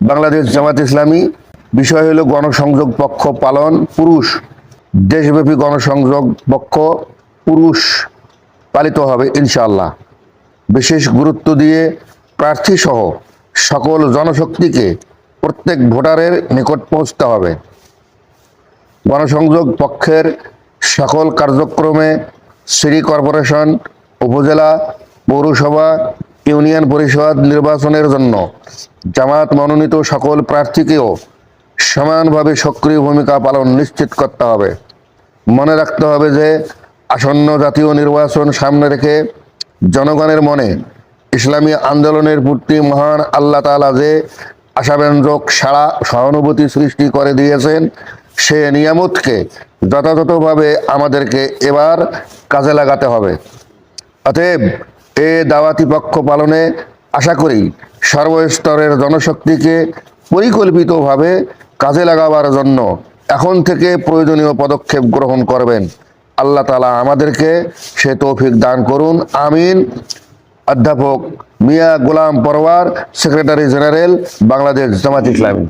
বাংলাদেশ জামাত ইসলামী, বিষয় হলো গণসংযোগ পক্ষ পালন, পুরুষ, দেশব্যাপী গণসংযোগ পক্ষ, পুরুষ পালিত হবে ইনশাআল্লাহ। বিশেষ গুরুত্ব দিয়ে প্রার্থী সহ সকল জনশক্তিকে প্রত্যেক ভোটারের নিকট পৌঁছতে হবে। গণসংযোগ পক্ষের সকল কার্যক্রমে সিটি কর্পোরেশন, উপজেলা, পৌরসভা ইউনিয়ন পরিষদ নির্বাচনের জন্য জামাত মনোনীত সকল প্রার্থীকেও সমানভাবে সক্রিয় ভূমিকা পালন নিশ্চিত করতে হবে। মনে রাখতে হবে যে আসন্ন জাতীয় নির্বাচন সামনে রেখে জনগণের মনে ইসলামী আন্দোলনের প্রতি মহান আল্লাহ তালা যে আশাব্যঞ্জক সারা সহানুভূতি সৃষ্টি করে দিয়েছেন, সে নিয়ামতকে যথাযথভাবে আমাদেরকে এবার কাজে লাগাতে হবে। অতএব এ দাওয়াতি পক্ষ পালনে আশা করি সর্বস্তরের জনশক্তিকে পরিকল্পিতভাবে কাজে লাগাবার জন্য এখন থেকে প্রয়োজনীয় পদক্ষেপ গ্রহণ করবেন। আল্লাহ তালা আমাদেরকে সে তৌফিক দান করুন। আমিন। অধ্যাপক মিয়া গোলাম পরওয়ার, সেক্রেটারি জেনারেল, বাংলাদেশ জামাত ইসলামী।